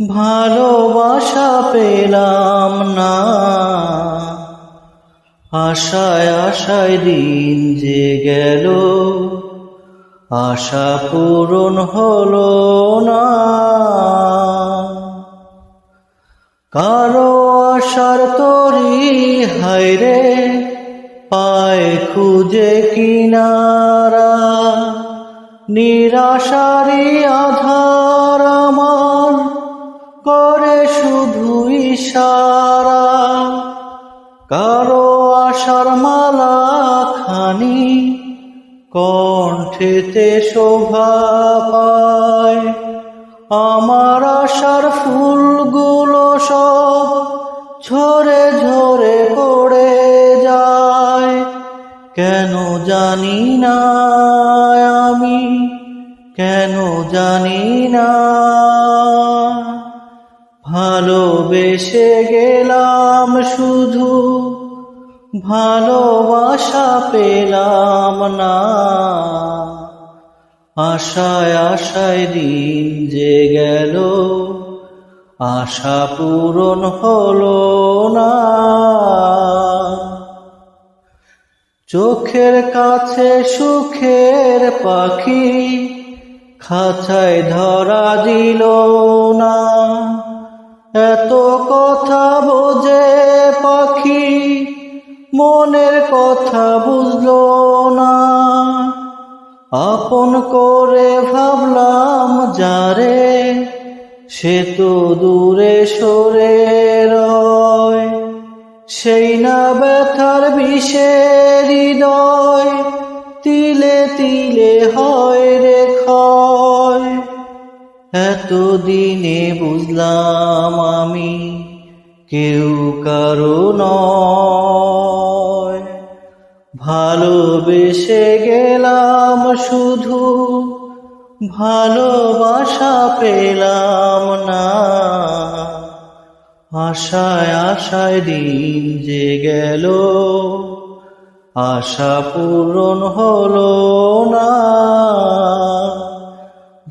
ভালোবাসা পেলাম না। আশায় আশায় দিন যে গেল, আশা পূরণ হলো না। কারও আশার তরি হায়রে পায় খুঁজে কিনারা। নিরাশারি আধার ইশারা। কারও আশার মালা খানি কণ্ঠেতে শোভা পায়। আমার আশার ফুলগুলো সব ঝরে ঝরে পড়ে যায়। কেন জানি না আমি, কেন জানি না ভালোবেসে গেলাম শুধু, ভালোবাসা পেলাম না। আশায় আশায় দিন যে গেল, আশা পূরণ হলো না। চোখের কাছে সুখের পাখি, খাঁচায় ধরা দিল না। এত কথা বোঝে পাখি মনের কথা বুঝল না। আপন করে ভাবলাম, যারে, সে তো দূরে সরে রয়। সেই না ব্যথার বিষের হৃদয়, তিলে তিলে হয় রে ক্ষয়। এতদিনে বুঝলাম আমি কেউ কারও নয়। ভালোবেসে গেলাম শুধু, ভালোবাসা পেলাম না। আশায় আশায় দিন যে গেল, আশা পূরণ হলো না।